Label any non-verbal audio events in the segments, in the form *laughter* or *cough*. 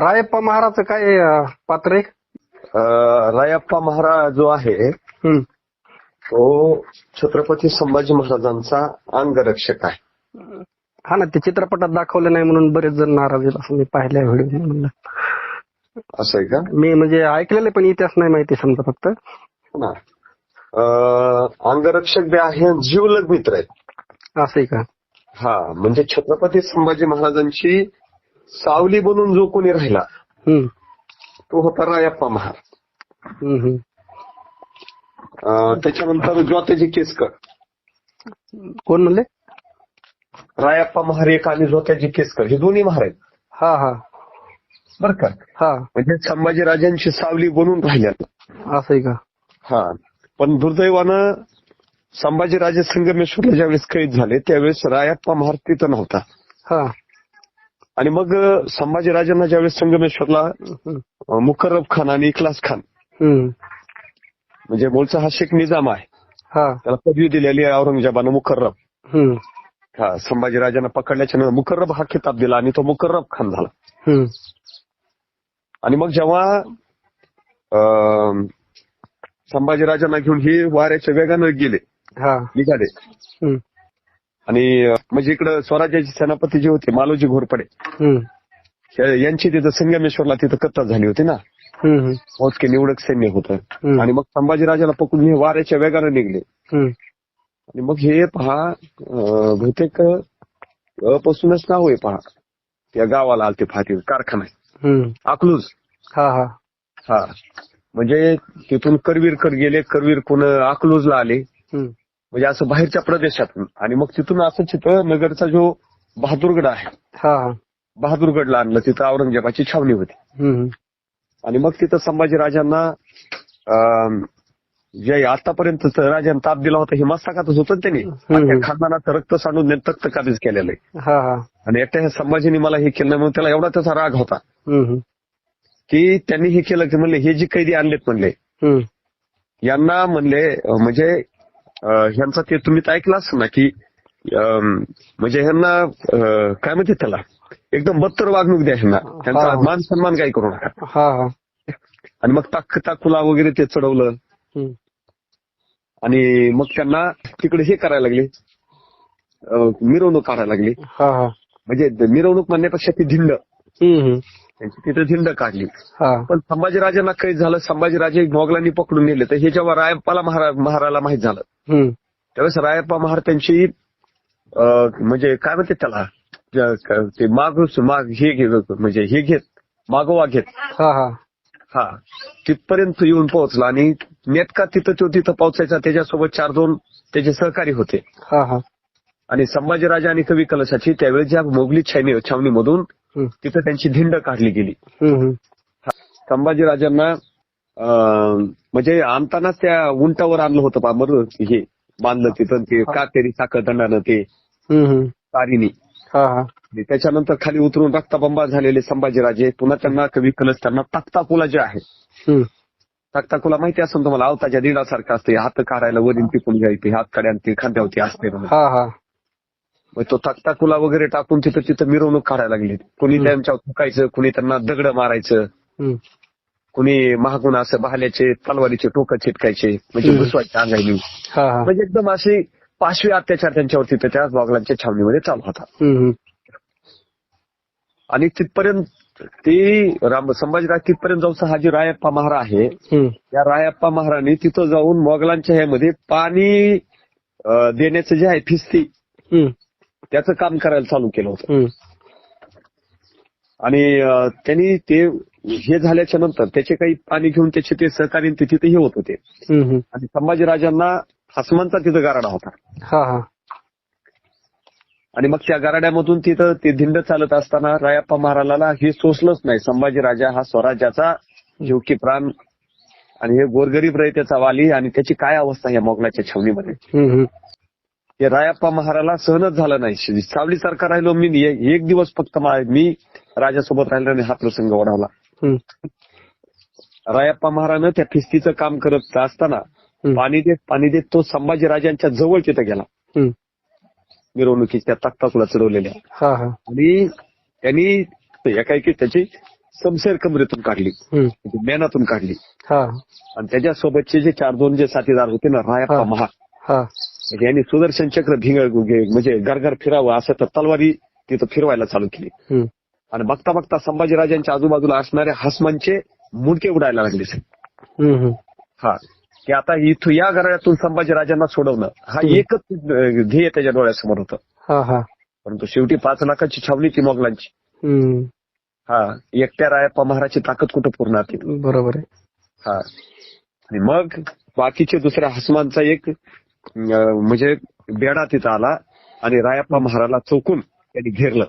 रायप्पा महाराजचं काय अं, पात्र आहे? रायप्पा महाराज जो आहे हम्म. तो छत्रपती संभाजी महाराजांचा अंगरक्षक आहे. हा ना ते चित्रपटात दाखवलं नाही म्हणून बरेच जण नाराज आहेत असं मी पाहिलंय व्हिडिओ म्हणलं. असं आहे का? मी म्हणजे ऐकलेलं पण इतिहास नाही माहिती समजा फक्त. हो. ना अं, अंगरक्षक बी आहे जीवलग मित्र आहेत. असं आहे का? हा म्हणजे छत्रपती संभाजी महाराजांची सावली बनून जो कोणी राहिला. तो होता रायप्पा. अं, त्याच्यानंतर ज्योताजी केसकर. कोण म्हणले? रायप्पा महार एक आणि ज्योताजी केसकर हे दोन्ही महार आहेत हा हा. बरं का? हा. म्हणजे संभाजीराजांची सावली बनून राहिल्या असं आहे का? हा. पण दुर्दैवानं संभाजीराजे संगमेश्वरला ज्यावेळेस कैद झाले त्यावेळेस रायप्पा महार तिथं नव्हता. हा. आणि मग संभाजीराजांना ज्यावेळेस संगमेश्वरला मुकर्रब खान आणि इखलास खान. म्हणजे मूळचा हा शेख निजाम आहे हा त्याला पदवी दिलेली आहे औरंगजेबानं मुकर्रब. हा संभाजीराजांना पकडल्याच्या नंतर मुकर्रब हा खिताब दिला आणि तो मुकर्रब खान झाला. आणि मग जेव्हा संभाजीराजांना घेऊन हे वाऱ्याच्या वेगानं गेले निघाले. आणि म्हणजे इकडं स्वराज्याचे सेनापती जे होते मालोजी घोरपडे. यांची तिथं संगमेश्वरला तिथं कत्तल झाली होती ना. मोजके निवडक सैन्य होतं. आणि मग संभाजीराजाला पकडून हे वाऱ्याच्या वेगानं निघले. आणि मग हे पहा बहुतेक पासूनच नाव आहे पहा. त्या गावाला आलते पहा ते कारखाना. अकलूज. हा हा. हा. म्हणजे तिथून करवीरकर गेले करवीर कोण अकलूजला आले. म्हणजे असं बाहेरच्या प्रदेशातून आणि मग तिथून असं तिथं नगरचा जो बहादूरगड आहे हा. बहादूरगडला आणलं तिथं औरंगजेबाची छावणी होती. आणि मग तिथं संभाजीराजांना अं, जे आतापर्यंत राजांना ताप दिला होता हे मस्तकातच होतं त्यांनी. त्या खानदानाचं रक्त सांडून तख्त काबीज केलेलं आहे. आणि एकट्या ह्या संभाजीने मला हे केलं म्हणून त्याला एवढा त्याचा राग होता. की त्यांनी हे केलं की म्हणले हे जे कैदी आणलेत म्हणले. यांना म्हणले म्हणजे ह्यांचा ते तुम्ही ऐकलं असेल ना की म्हणजे ह्यांना काय म्हणते त्याला? एकदम बत्तर वागणूक द्या ह्यांना. त्यांचा. मान सन्मान काही करू नका. आणि मग टाक टाकुला वगैरे ते चढवलं. आणि मग त्यांना तिकडे हे करायला लागले. मिरवणूक काढायला लागली. म्हणजे मिरवणूक म्हणण्यापेक्षा ती धिंड. हम्म. त्यांची. तिथे धिंड काढली. पण संभाजीराजांना कैद झालं. संभाजीराजे मोगलांनी पकडून नेले. तर हे जेव्हा रायप्पाला महारा महाराला माहीत झालं. त्यावेळेस रायप्पा महार त्यांची म्हणजे काय म्हणते त्याला? ते मागूस माग हे घे म्हणजे हे घेत मागोवा घेत. हा हा. हा. तिथपर्यंत येऊन पोहोचला आणि नेटका तिथं तो तिथं पोहोचायचा. त्याच्यासोबत चार दोन त्याचे सहकारी होते. आणि संभाजीराजा आणि कवी कलशाची त्यावेळेस ज्या मोगली छावणी छावणीमधून. तिथं त्यांची धिंड काढली गेली. संभाजीराजांना म्हणजे आणतानाच त्या उंटावर आणलं होतं पा मर हे बांधलं तिथं ते कातेरी साखरदंडानं ते. तारीनी. त्याच्यानंतर खाली उतरून रक्ताबंबाळ झालेले संभाजीराजे पुन्हा त्यांना कवी कलश त्यांना तख्ताकुला जे आहे. तख्ताकुला माहिती असेल तुम्हाला आवताच्या दिडासारखं असते हात काढायला वरील टिकून घ्यायचे हात काढ्या खांद्यावरती असते मग तो तख्ताकुला वगैरे टाकून तिथं तिथं मिरवणूक काढायला लागली कुणी त्यांच्यावर थुकायचं कुणी त्यांना दगड मारायचं. कुणी महागुण असं बहाल्याचे तलवारीचे टोकं चिटकायचे म्हणजे. घुसवायचे अंगाईनी हा म्हणजे एकदम असे पाचवी अत्याचार त्यांच्यावरती त्या बागलांच्या छावणीमध्ये चालू होता. आणि तिथपर्यंत ती राम संभाजीराज तिथपर्यंत जाऊन हा जी रायप्पा महारा आहे हम्म. या रायप्पा महाराणी तिथं जाऊन मोगलांच्या ह्यामध्ये पाणी देण्याचं जे आहे फिस्ती. त्याचं काम करायला चालू केलं होतं. आणि त्यांनी ते हे झाल्याच्यानंतर त्याचे काही पाणी घेऊन त्याचे ते सहकारी ते तिथे हे होत होते. आणि संभाजीराजांना हसमांचा तिथं गाराडा होता आणि मग त्या गाराड्यामधून तिथं ते धिंड चालत असताना रायप्पा महाराला हे सोसलंच नाही संभाजीराजा हा स्वराज्याचा जीव की प्राण आणि हे गोरगरीब रयतेचा वाली आणि त्याची काय अवस्था या मोगलाच्या छावणीमध्ये. हे रायप्पा महाराला सहनच झालं नाही. सावली सारखा राहिलो मी एक दिवस फक्त मा- राजासोबत राहिलो आणि हा प्रसंग ओढवला. हम्म. रायप्पा महारानं त्या फिस्तीचं काम करत असताना. पाणी देत पाणी देत तो संभाजीराजांच्या जवळ तिथं गेला. मिरवणुकीच्या तख्ताकुला चढवलेल्या. हा हा. आणि त्यांनी एकाएकी त्याची समसेर कमरेतून काढली. मेनातून काढली. आणि त्याच्यासोबतचे जे चार दोन जे साथीदार होते ना रायप्पा हा. म्हणजे यांनी सुदर्शन चक्र भिंग म्हणजे गरगर फिरावं असं तर तलवारी तिथं फिरवायला चालू केली. आणि बघता बघता संभाजीराजांच्या आजूबाजूला असणाऱ्या हसमांचे मुंडके उडायला लागले. हा. की आता इथं या घराण्यातून संभाजीराजांना सोडवणं हा. एकच ध्येय त्याच्या डोळ्यासमोर होतं. परंतु शेवटी पाच लाखाची छावणी ती मोगलांची. हा. एकट्या रायप्पा महाराजची ताकद कुठं पुरणार ती बरोबर आहे. हा. आणि मग बाकीचे दुसऱ्या हसमांचा एक म्हणजे बेडा तिथं आला आणि रायप्पा महाराला चौकून त्यांनी घेरलं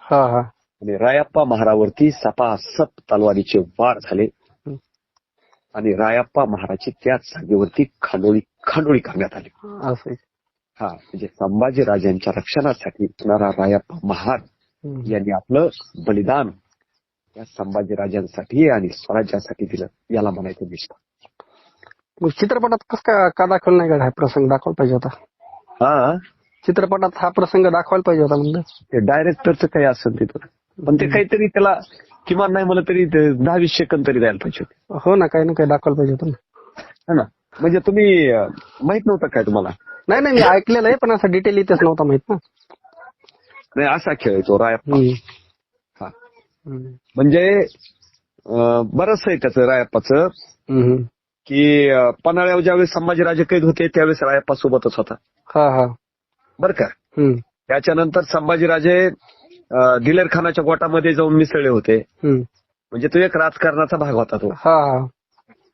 हा हा आणि रायप्पा महारावरती सपासप तलवारीचे वार झाले. आणि रायप्पा महाराची त्याच जागेवरती खांडोळी खांडोळी करण्यात आली. हा म्हणजे संभाजी राजांच्या रक्षणासाठी असणारा रायप्पा महार. यांनी आपलं बलिदान या संभाजी राजांसाठी आणि स्वराज्यासाठी दिलं याला म्हणायचं निष्ठा मग चित्रपटात कस का का दाखवलं नाही का हा प्रसंग दाखवायला पाहिजे होता? हा? चित्रपटात हा प्रसंग दाखवायला पाहिजे होता म्हणलं. ते डायरेक्टरचं काही असेल तिथं. पण ते काहीतरी त्याला किमान नाही मला तरी दहा वीस सेकंद तरी द्यायला पाहिजे होते. हो ना काही ना काही दाखवायला पाहिजे होतं ना. है ना? म्हणजे तुम्ही अं, माहीत नव्हतं काय तुम्हाला? नाही नाही मी ऐकलेलं आहे पण असं डिटेल इथेच नव्हता माहीत ना. नाही असा खेळ आहे तो रायप्पा. हम्म. हा. हम्म. म्हणजे अं, बरंच आहे त्याचं रायप्पाचं. हम्म. की पन्हाळ्यावर ज्यावेळेस संभाजीराजे कैद होते त्यावेळेस रायप्पा सोबतच होता हा हा बरं का. त्याच्यानंतर संभाजीराजे दिलेर खानाच्या गोटामध्ये जाऊन मिसळले होते. म्हणजे तो एक राजकारणाचा भाग होता तो हा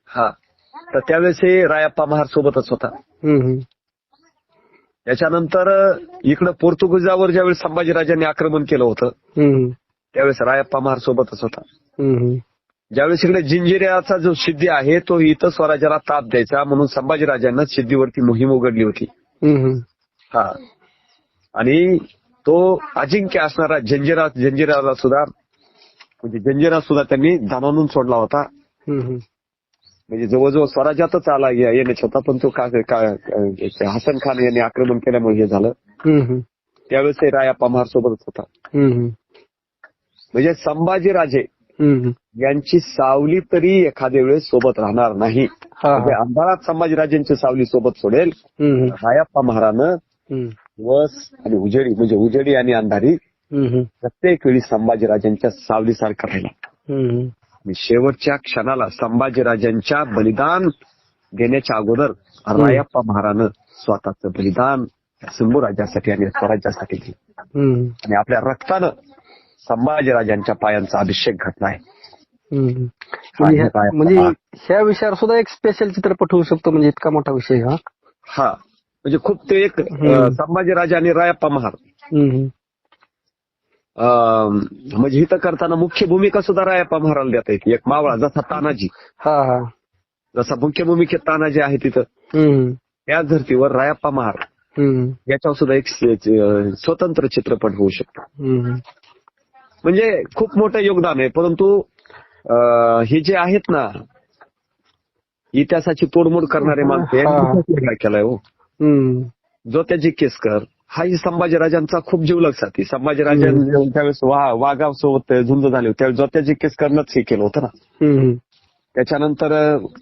हा तर त्यावेळेस हे रायप्पा महार सोबतच होता. त्याच्यानंतर इकडं पोर्तुगीजावर ज्यावेळेस संभाजीराजांनी आक्रमण केलं होतं. त्यावेळेस रायप्पा महार सोबतच होता. ज्यावेळेस इकडे जिंजिऱ्याचा जो सिद्धी आहे तो इथं स्वराज्याला ताप द्यायचा म्हणून संभाजीराजांना सिद्धीवरती मोहीम उघडली होती. हा आणि तो अजिंक्य असणारा जंजिरा जंजिराला सुद्धा म्हणजे जंजिरा सुद्धा त्यांनी जाणून सोडला होता. म्हणजे जवळजवळ स्वराज्यातच आला येण्याचा होता पण तो का का- हसन खान यांनी आक्रमण केल्यामुळे हे झालं. त्यावेळेस हे रायाप्पा महार सोबतच होता. म्हणजे संभाजीराजे. यांची सावली तरी एखाद्या वेळेस सोबत राहणार नाही म्हणजे अंधारात संभाजीराजेंची सावली सोबत सोडेल. रायाप्पा महारानं हम्म. दिवस आणि उजेडी म्हणजे उजेडी आणि अंधारी. प्रत्येक वेळी संभाजीराजांच्या सावलीसारखा राहिला शेवटच्या क्षणाला संभाजीराजांच्या बलिदान देण्याच्या अगोदर रायप्पा महारानं स्वतःचं बलिदान शंभूराजासाठी आणि स्वराज्यासाठी दिलं. आणि आपल्या रक्तानं संभाजीराजांच्या पायांचा अभिषेक घडलाय हम्म. म्हणजे ह्या- म्हणजे ह्या विषयावर सुद्धा एक स्पेशल चित्रपट होऊ शकतो म्हणजे इतका मोठा विषय हा. हा. म्हणजे खूप ते एक संभाजीराजा आणि रायप्पा महार म्हणजे इथं करताना मुख्य भूमिका सुद्धा रायप्पा महाराला देता येते एक मावळा जसा तानाजी. जसा मुख्य भूमिकेत तानाजी आहे तिथं. त्याच धर्तीवर रायप्पा महार. याच्यावर सुद्धा एक स्वतंत्र चित्रपट होऊ शकतो. म्हणजे खूप मोठं योगदान आहे परंतु हे जे आहेत ना इतिहासाची तोडमोड करणारे माणसं हा. केलाय हो. जो त्याची केसकर हाही संभाजीराजांचा खूप जीवलग साथी संभाजीराजां त्यावेळेस वा वाघासोबत झुंज झाले होते त्यावेळेस जो त्याची केसकरनंच हे केलं होतं ना. त्याच्यानंतर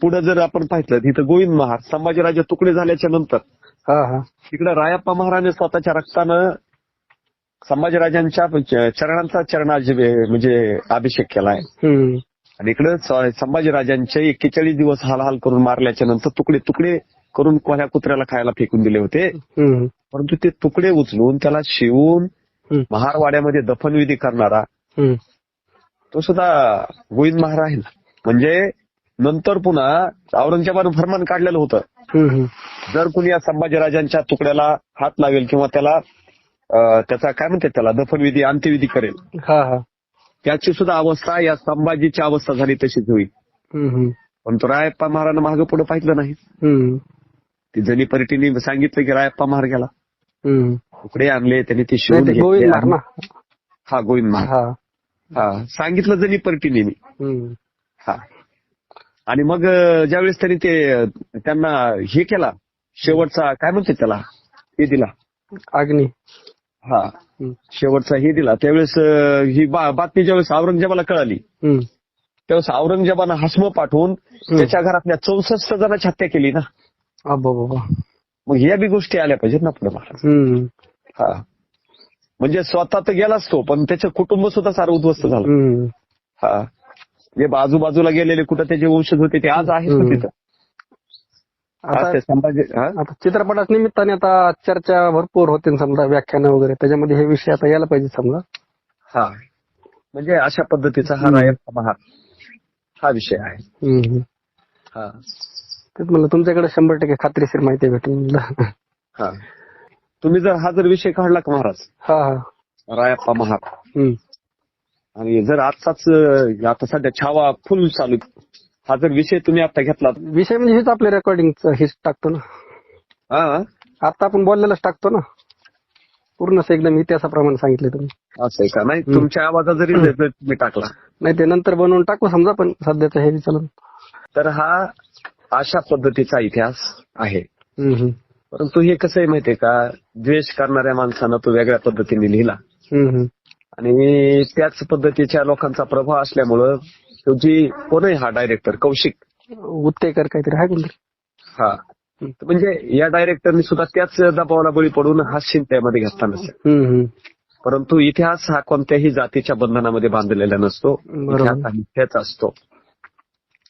पुढे जर आपण पाहिलं तिथं गोविंद महार संभाजीराजे तुकडे झाल्याच्यानंतर तिकडे रायप्पा महाराने स्वतःच्या रक्तानं संभाजीराजांच्या चरणांचा चरणाजी म्हणजे अभिषेक केलाय. आणि इकडे संभाजीराजांचे एक्केचाळीस दिवस हाल हाल करून मारल्याच्या नंतर तुकडे तुकडे करून कोण्या कुत्र्याला खायला फेकून दिले होते. परंतु ते तुकडे उचलून त्याला शिवून. महारवाड्यामध्ये दफनविधी करणारा. तो सुद्धा गोविंद महार आहे ना म्हणजे नंतर पुन्हा औरंगजेबानं फरमान काढलेलं होतं. जर कुणी या संभाजीराजांच्या तुकड्याला हात लावेल किंवा त्याला त्याचा काय म्हणते त्याला? दफनविधी अंत्यविधी करेल. हा हा. त्याची सुद्धा अवस्था या संभाजीची अवस्था झाली तशीच होईल. पण तो रायप्पा महारानं मागे पुढे पाहिलं नाही. ती जणी परिटीने सांगितलं की रायप्पा महार गेला. तुकडे आणले त्यांनी ते शिवून घेतले हा गोविंद महार हा. हा सांगितलं जणी परिटीने. मी. हा. आणि मग ज्यावेळेस त्यांनी ते त्यांना हे केला शेवटचा काय म्हणते त्याला? ते दिला. अग्नी. हा. शेवटचा हे दिला त्यावेळेस ही बातमी ज्यावेळेस औरंगजेबाला कळाली. त्यावेळेस औरंगजेबानं हसम पाठवून त्याच्या घरातल्या चौसष्ट जणांची हत्या केली ना मग या बी गोष्टी आल्या पाहिजेत ना पुढे महाराज. हा म्हणजे स्वतः तर गेलाच तो पण त्याचं कुटुंब सुद्धा सारं उद्ध्वस्त झालं. हा जे बाजूबाजूला गेलेले कुठं त्याचे वंशज होते ते आज आहेत. तिथं आता संभाजी? आता चित्रपटाच्या निमित्ताने आता चर्चा भरपूर होते समजा व्याख्यानं वगैरे. त्याच्यामध्ये हे विषय आता यायला पाहिजे समजा. हा. म्हणजे अशा पद्धतीचा हा रायप्पा महार हा विषय आहे. हा. तेच म्हणलं तुमच्याकडे शंभर टक्के खात्रीशीर माहिती भेटेल म्हणलं. हा. तुम्ही जर हा जर विषय काढला का महाराज? हा हा. रायप्पा महार हम्म. आणि जर आजचाच अं, आता सध्या छावा फुल चालू. हा जर विषय तुम्ही आता घेतला विषय म्हणजे हेच आपले रेकॉर्डिंगचं हेच टाकतो ना. हा? आता आपण बोललेलंच टाकतो ना. पूर्ण एकदम इतिहासाप्रमाणे सांगितले तुम्ही. असं आहे का? नाही तुमच्या आवाजात जरी तुम्ही टाकला. नाही ते नंतर बनवून टाकू समजा पण सध्याचं हे चालून तर हा अशा पद्धतीचा इतिहास आहे. हम्म. परंतु हे कसं आहे माहितीये का? द्वेष करणाऱ्या माणसानं तो वेगळ्या पद्धतीने लिहिला. हम्म, हम्म. आणि त्याच पद्धतीच्या लोकांचा प्रभाव असल्यामुळं जी कोणही हा डायरेक्टर कौशिक. उत्तेकर काहीतरी आहे कोणतरी हा. म्हणजे या डायरेक्टरनी सुद्धा त्याच दबावाला बळी पडून हा सीन त्यामध्ये घेतला नसेल. परंतु इतिहास हा कोणत्याही जातीच्या बंधनामध्ये बांधलेला नसतो. इतिहास असतो.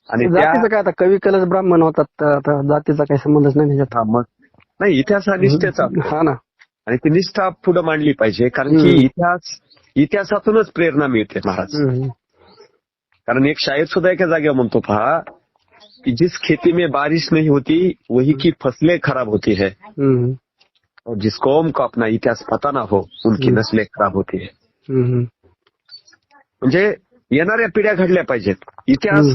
आणि जातीचं काय आता? कवी कलश ब्राह्मण होतात तर आता जातीचा काही संबंधच नाही मग. नाही इतिहास हा निष्ठेचा. हा ना. आणि ती निष्ठा पुढे मांडली पाहिजे. कारण की. इतिहास इतिहासातूनच प्रेरणा मिळते महाराज. कारण एक शायर सुद्धा एका जागेवर म्हणतो पहा की जिस खेती में बारिश नहीं होती वही की फसलें खराब होती है। और जिस कौम को अपना इतिहास पता ना हो उनकी. नस्लें खराब होती है. म्हणजे येणाऱ्या पिढ्या घडल्या पाहिजेत. इतिहास.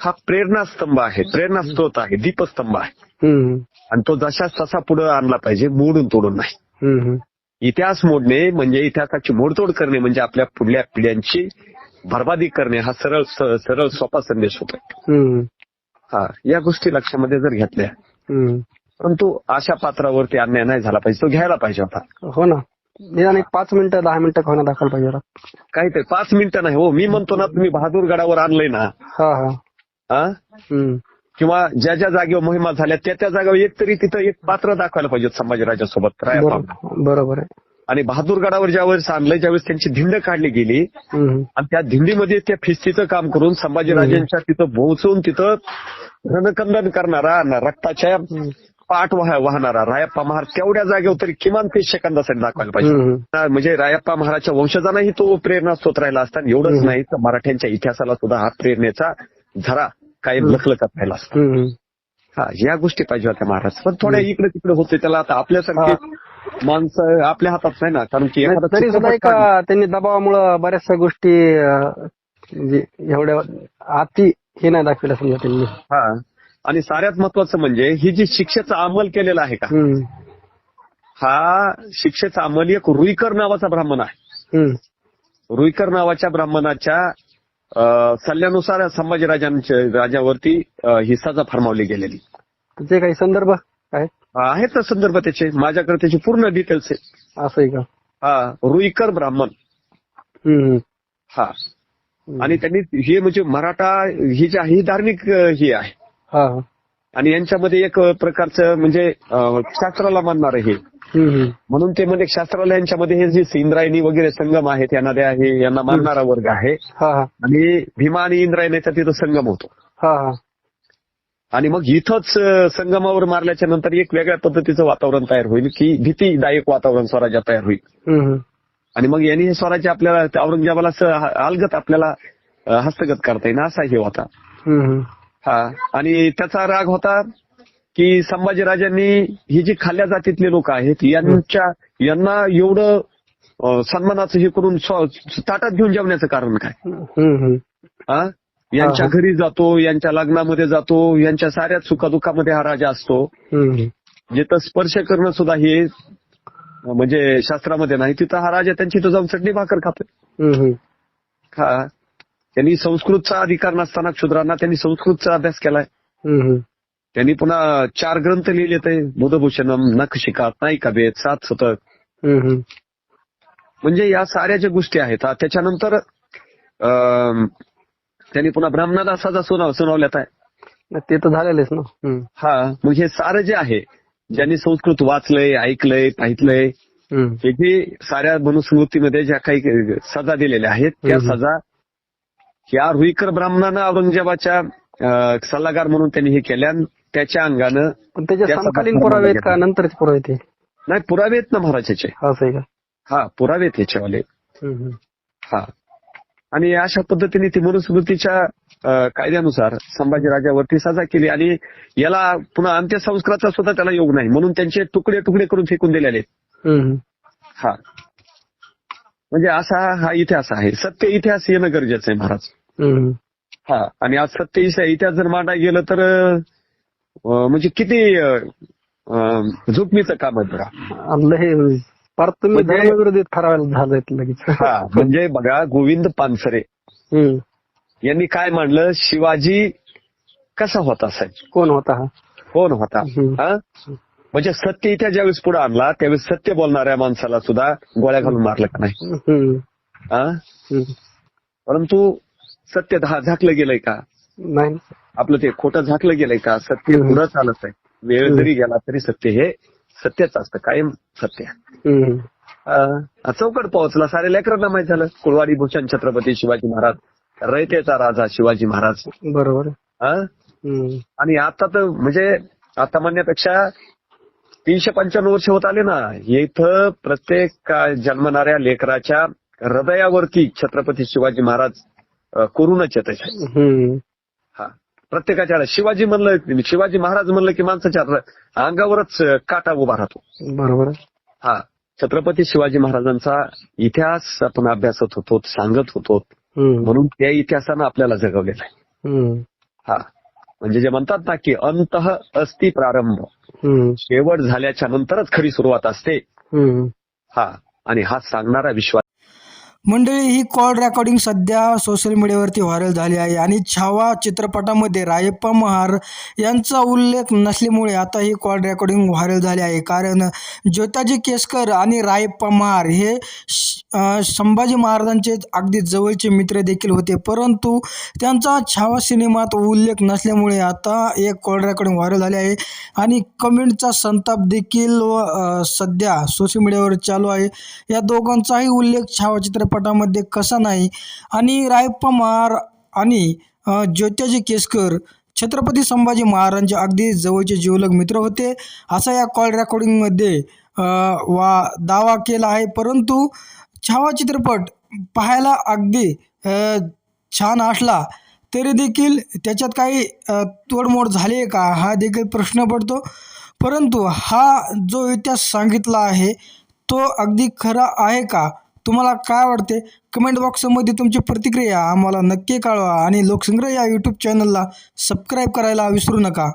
हा प्रेरणास्तंभ आहे. प्रेरणा स्त्रोत आहे. दीपस्तंभ आहे. आणि तो जशाच तसा पुढे आणला पाहिजे मोडून तोडून नाही. इतिहास मोडणे म्हणजे इतिहासाची मोडतोड करणे म्हणजे आपल्या पुढल्या पिढ्यांची बर्बादी करणे हा सरळ सरळ सोपा संदेश होतो हा या गोष्टी लक्षामध्ये जर घेतल्या. परंतु अशा पात्रावरती अन्याय नाही झाला पाहिजे तो घ्यायला पाहिजे होता. हो ना. निदान एक पाच मिनिटं दहा मिनिटं खाणं दाखवायला पाहिजे. काहीतरी पाच मिनिटं नाही हो मी म्हणतो ना तुम्ही बहादूर गडावर आणलंय ना. हा हा. हा. किंवा ज्या ज्या जागेवर मोहिमा झाल्या त्या त्या जागेवर एक तरी तिथं एक पात्र दाखवायला पाहिजे संभाजीराजासोबत. रायप्पा. बरोबर बरोबर आहे. आणि बहादूर गडावर ज्यावेळेस आणलंय ज्यावेळेस त्यांची धिंड काढली गेली आणि त्या धिंडीमध्ये त्या फिस्तीचं काम करून संभाजीराजांच्या तिथं पोहोचून तिथं रणकंदन करणारा रक्ताच्या. पाठ वाह- वाहणारा रायप्पा महार तेवढ्या जागेवर तरी किमान तीस सेकंदासाठी दाखवायला पाहिजे. म्हणजे रायप्पा महाराजच्या वंशजांनाही तो प्रेरणा स्त्रोत राहिला असता आणि एवढंच. नाही तर मराठ्यांच्या इतिहासाला सुद्धा हा प्रेरणेचा झरा कायम लखलखत राहिला असता. हा या गोष्टी पाहिजे होत्या महाराज. पण थोड्या इकडे तिकडे होते त्याला आता आपल्यासारखे माणसं आपल्या हातात नाही ना कारण की एखादा तरी सुद्धा चित्रपट एका त्यांनी दबावामुळं बऱ्याचशा गोष्टी अं, म्हणजे एवढ्या अति हे नाही दाखवलं समजा त्यांनी. हा. आणि साऱ्यात महत्वाचं म्हणजे ही जी शिक्षेचा अंमल केलेला आहे का? हम्म, हा शिक्षेचा अंमल एक रुईकर नावाचा ब्राह्मण आहे. हम्म, रुईकर नावाच्या ब्राह्मणाच्या अं, सल्ल्यानुसार संभाजीराजांच्या राजावरती अं, ही सजा फरमावली गेलेली. त्याचे काही संदर्भ आहे आहेत ना संदर्भ त्याचे. माझ्याकडे त्याची पूर्ण डिटेल्स आहे असं आहे का? हा रुईकर ब्राह्मण. हम्म. हा. आणि त्यांनी हे म्हणजे मराठा ही जी आहे ही धार्मिक अं, ही आहे. हा. हा. आणि यांच्यामध्ये एक प्रकारचं म्हणजे अं, शास्त्राला मानणार हे. हम्म, हम्म. म्हणून ते म्हणजे शास्त्राला यांच्यामध्ये हे जे इंद्रायणी वगैरे संगम आहेत या नद्या आहे यांना मानणारा वर्ग आहे. हा हा. आणि भीमा आणि इंद्रायणीचा तिथं संगम होतो. हा हा. आणि मग इथंच संगमावर मारल्याच्या नंतर एक वेगळ्या पद्धतीचं वातावरण तयार होईल की भीतीदायक वातावरण स्वराज्यात तयार होईल. आणि मग यांनी हे स्वराज्य आपल्याला औरंगजेबाला अलगत आपल्याला हस्तगत करता येईल असा हे होता. हा आणि त्याचा राग होता की संभाजीराजांनी ही जी खाल्ल्या जातीतले लोक आहेत यांच्या यांना एवढं सन्मानाचं हे करून ताटात घेऊन जेवण्याचं कारण काय. हा यांच्या. घरी जातो यांच्या लग्नामध्ये जातो यांच्या साऱ्या सुखादुखामध्ये हा राजा असतो. जिथं स्पर्श करणं सुद्धा हे म्हणजे शास्त्रामध्ये नाही तिथं हा राजा त्यांची तो जाऊन चटणी भाकर खातोय हम्म. हा त्यांनी संस्कृतचा अधिकार नसताना क्षुद्रांना त्यांनी संस्कृतचा अभ्यास केलाय. त्यांनी पुन्हा चार ग्रंथ लिहिले ते बुधभूषणम नखशिका नायिका भेद सात सुतक. म्हणजे या साऱ्या ज्या गोष्टी आहेत हा, त्याच्यानंतर अं, त्यांनी पुन्हा ब्राह्मणाला सजा सुनाव सुनावल्यात आहे ते तर झालेलेच ना. हा मग हे सारं जे आहे ज्यांनी संस्कृत वाचलंय ऐकलंय पाहितलंय. हे जे साऱ्या मनुस्मृतीमध्ये ज्या काही सजा दिलेल्या आहेत त्या. सजा या रुईकर ब्राह्मणानं औरंगजेबाच्या सल्लागार म्हणून त्यांनी हे केल्या त्याच्या अंगानं पण त्याचे त्या समकालीन सभा पुरावे आहेत का. नंतरचे पुरावे ते नाही पुरावे आहेत ना महाराजाचे हा पुरावे आहेत याच्यावाले. हा आणि अशा पद्धतीने ती मनुस्मृतीच्या कायद्यानुसार संभाजी राजावरती सजा केली आणि याला पुन्हा अंत्यसंस्काराचा सुद्धा त्याला योग नाही. म्हणून त्यांचे तुकडे तुकडे करून फेकून दिलेले आहेत. हा. म्हणजे असा हा इतिहास आहे. सत्य इतिहास येणं गरजेचं आहे महाराज. हा. आणि आज सत्य इतिहास जर मांडायला गेलं तर म्हणजे किती झुकणीचं काम आहे बघा परत तुम्ही म्हणजे- धर्मविरोधीत ठरावायला झालं लगेच. *laughs* हा म्हणजे बघा गोविंद पानसरे. यांनी काय मांडलं शिवाजी कसा होता साहेब? कोण होता हा? कोण होता. हा? म्हणजे सत्य इतिहास ज्यावेळेस पुढे आणला त्यावेळेस सत्य बोलणाऱ्या माणसाला सुद्धा गोळ्या घालून मारलं का नाही. हा. परंतु सत्य झा- झाकलं गेलंय का? नाही. आपलं ते खोटं झाकलं गेलंय का? सत्य. पुढं चालत आहे. वेळ जरी गेला तरी सत्य हे सत्यच असतं कायम सत्य. चौकट पोहोचला सारे लेकरांना माहीत झालं. कुळवाडी भूषण छत्रपती शिवाजी महाराज रयतेचा राजा शिवाजी महाराज. बरोबर. हा. आणि आता तर म्हणजे आता म्हणण्यापेक्षा तीनशे पंच्याण्णव वर्ष होत आले ना इथं प्रत्येक जन्मणाऱ्या लेकराच्या हृदयावरती छत्रपती शिवाजी महाराज अं, कोरूनच येत. हा. प्रत्येकाच्या शिवाजी म्हणलं शिवाजी महाराज म्हणलं की माणसाच्या अंगावरच काटा उभा राहतो. बरोबर हा. छत्रपती शिवाजी महाराजांचा इतिहास आपण अभ्यासत होतो सांगत होतो. म्हणून त्या इतिहासानं आपल्याला जगवलेला आहे. हा. म्हणजे जे म्हणतात ना की अंत अस्ति प्रारंभ. शेवट झाल्याच्या नंतरच खरी सुरुवात असते. हा. आणि हा सांगणारा विश्वास मंडळी ही कॉल रेकॉर्डिंग सध्या सोशल मीडियावरती व्हायरल झाली आहे आणि छावा चित्रपटामध्ये रायप्पा महार यांचा उल्लेख नसल्यामुळे आता ही कॉल रेकॉर्डिंग व्हायरल झाली आहे. कारण ज्योताजी केसकर आणि रायप्पा महार हे श- संभाजी महाराजांचे अगदी जवळचे मित्र देखील होते. परंतु त्यांचा छावा सिनेमात उल्लेख नसल्यामुळे आता एक कॉल रेकॉर्डिंग व्हायरल झाली आहे आणि कमेंटचा संताप देखील व, सध्या सोशल मीडियावर चालू आहे. या दोघांचाही उल्लेख छावा चित्रपट चित्रपटामध्ये कसा नाही? आणि रायप्पा महार आणि ज्योत्याजी केसकर छत्रपती संभाजी महाराजांचे अगदी जवळचे जिवलग मित्र होते. असा या कॉल रेकॉर्डिंगमध्ये वा दावा केला आहे. परंतु छावा चित्रपट पाहायला अगदी छान असला तरी देखील त्याच्यात काही तोडमोड झाली आहे का? हा देखील प्रश्न पडतो. परंतु हा जो इतिहास सांगितला आहे तो अगदी खरा आहे का? तुम्हाला काय वाटते? कमेंट बॉक्समध्ये तुमची प्रतिक्रिया आम्हाला नक्की कळवा आणि लोकसंग्रह या यूट्यूब चॅनलला सबस्क्राईब करायला विसरू नका.